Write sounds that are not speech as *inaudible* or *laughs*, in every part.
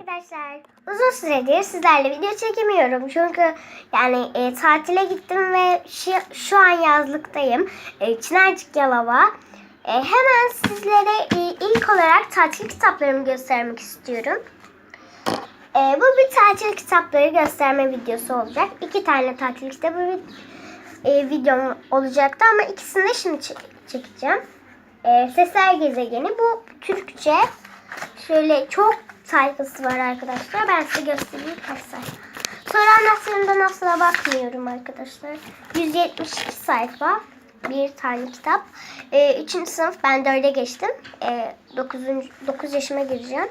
arkadaşlar. Uzun süredir sizlerle video çekemiyorum. Çünkü yani e, tatile gittim ve şu, şu an yazlıktayım. E, Çınarcık Yalova. E, hemen sizlere e, ilk olarak tatil kitaplarımı göstermek istiyorum. E, bu bir tatil kitapları gösterme videosu olacak. İki tane tatil kitabı vid- e, videom olacaktı ama ikisini de şimdi çek- çekeceğim. E, Sesler Gezegeni bu Türkçe. Şöyle çok sayfası var arkadaşlar. Ben size göstereyim kaç sayfa. Soru anahtarından asla bakmıyorum arkadaşlar. 172 sayfa. Bir tane kitap. Ee, üçüncü sınıf ben dörde geçtim. Ee, 9. 9 yaşıma gireceğim.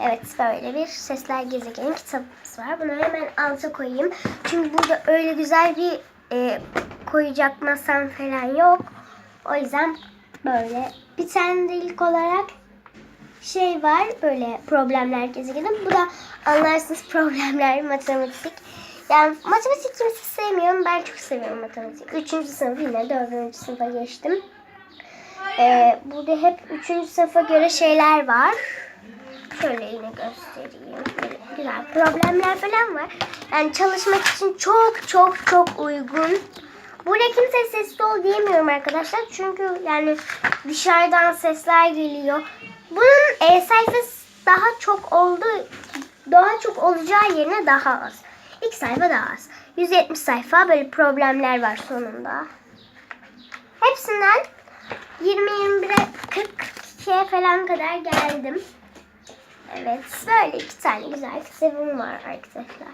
Evet böyle bir Sesler Gezegeni kitabımız var. Bunu hemen alta koyayım. Çünkü burada öyle güzel bir e, koyacak masam falan yok. O yüzden böyle. Bir tane de ilk olarak şey var böyle problemler gezegeni. Bu da anlarsınız problemler matematik. Yani matematik kimse sevmiyor. Ben çok seviyorum matematik. Üçüncü sınıf yine dördüncü sınıfa geçtim. Ee, burada hep üçüncü sınıfa göre şeyler var. Şöyle yine göstereyim. Böyle güzel problemler falan var. Yani çalışmak için çok çok çok uygun. Burada kimse sessiz ol diyemiyorum arkadaşlar. Çünkü yani dışarıdan sesler geliyor. Bunun e, sayfası daha çok oldu. Daha çok olacağı yerine daha az. İlk sayfa daha az. 170 sayfa böyle problemler var sonunda. Hepsinden 20-21'e 42'ye falan kadar geldim. Evet böyle iki tane güzel kitabım var arkadaşlar.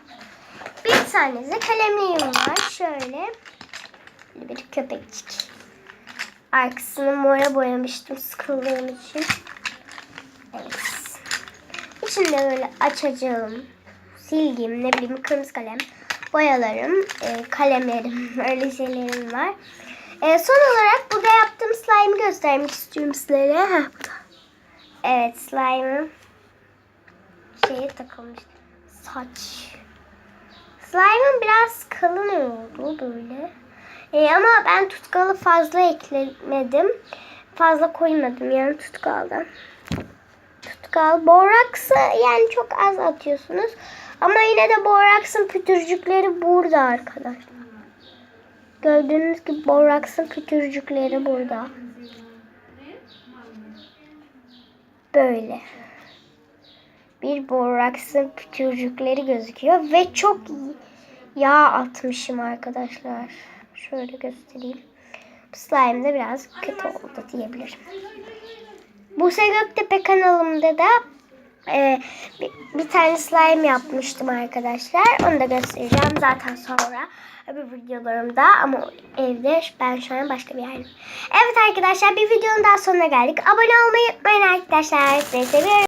Bir tane de kalemliğim var. Şöyle bir köpekçik. Arkasını mora boyamıştım sıkıldığım için. İçinde böyle açacağım. Silgim, ne bileyim kırmızı kalem, boyalarım, e, kalemlerim, *laughs* öyle şeylerim var. E, son olarak burada yaptığım slime'ı göstermek istiyorum sizlere. Heh. Evet slime'ım şeye takılmış. Saç. Slime'ım biraz kalın oldu böyle. E, ama ben tutkalı fazla eklemedim. Fazla koymadım yani tutkaldan. Tutkal. Boraksı yani çok az atıyorsunuz. Ama yine de boraksın pütürcükleri burada arkadaşlar. Gördüğünüz gibi boraksın pütürcükleri burada. Böyle. Bir boraksın pütürcükleri gözüküyor ve çok yağ atmışım arkadaşlar. Şöyle göstereyim. Slime de biraz kötü oldu diyebilirim. Buse Göktepe kanalımda da e, bir, bir tane slime yapmıştım arkadaşlar. Onu da göstereceğim zaten sonra öbür videolarımda ama evde ben şu an başka bir yerdeyim. Evet arkadaşlar bir videonun daha sonuna geldik. Abone olmayı unutmayın arkadaşlar. Sizi seviyorum.